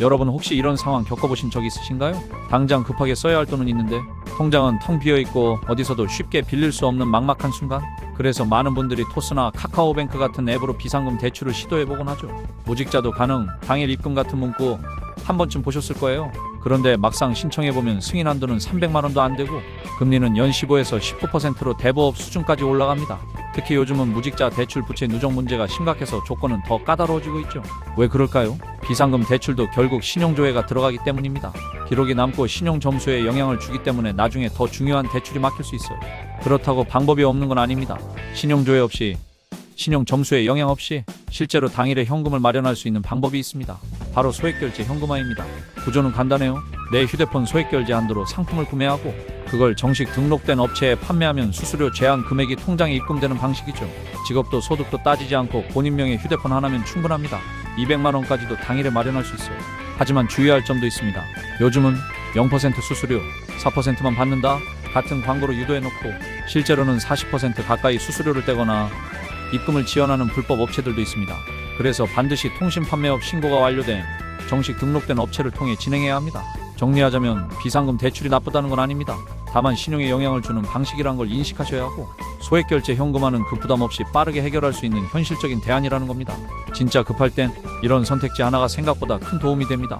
여러분 혹시 이런 상황 겪어보신 적 있으신가요? 당장 급하게 써야 할 돈은 있는데 통장은 텅 비어 있고 어디서도 쉽게 빌릴 수 없는 막막한 순간? 그래서 많은 분들이 토스나 카카오뱅크 같은 앱으로 비상금 대출을 시도해보곤 하죠. 무직자도 가능, 당일 입금 같은 문구 한 번쯤 보셨을 거예요. 그런데 막상 신청해보면 승인 한도는 300만 원도 안 되고 금리는 연 15에서 19%로 대부업 수준까지 올라갑니다. 특히 요즘은 무직자 대출 부채 누적 문제가 심각해서 조건은 더 까다로워지고 있죠. 왜 그럴까요? 비상금 대출도 결국 신용조회가 들어가기 때문입니다. 기록이 남고 신용 점수에 영향을 주기 때문에 나중에 더 중요한 대출이 막힐 수 있어요. 그렇다고 방법이 없는 건 아닙니다. 신용조회 없이 신용 점수에 영향 없이 실제로 당일에 현금을 마련할 수 있는 방법이 있습니다. 바로 소액결제 현금화입니다. 구조는 간단해요. 내 휴대폰 소액결제 한도로 상품을 구매하고 그걸 정식 등록된 업체에 판매하면 수수료 제한 금액이 통장에 입금되는 방식이죠. 직업도 소득도 따지지 않고 본인 명의 휴대폰 하나면 충분합니다. 200만 원까지도 당일에 마련할 수 있어요. 하지만 주의할 점도 있습니다. 요즘은 0% 수수료, 4%만 받는다 같은 광고로 유도해놓고 실제로는 40% 가까이 수수료를 떼거나 입금을 지원하는 불법 업체들도 있습니다. 그래서 반드시 통신 판매업 신고가 완료된 정식 등록된 업체를 통해 진행해야 합니다. 정리하자면 비상금 대출이 나쁘다는 건 아닙니다. 다만 신용에 영향을 주는 방식이란 걸 인식하셔야 하고 소액 결제 현금화는 그 부담 없이 빠르게 해결할 수 있는 현실적인 대안이라는 겁니다. 진짜 급할 땐 이런 선택지 하나가 생각보다 큰 도움이 됩니다.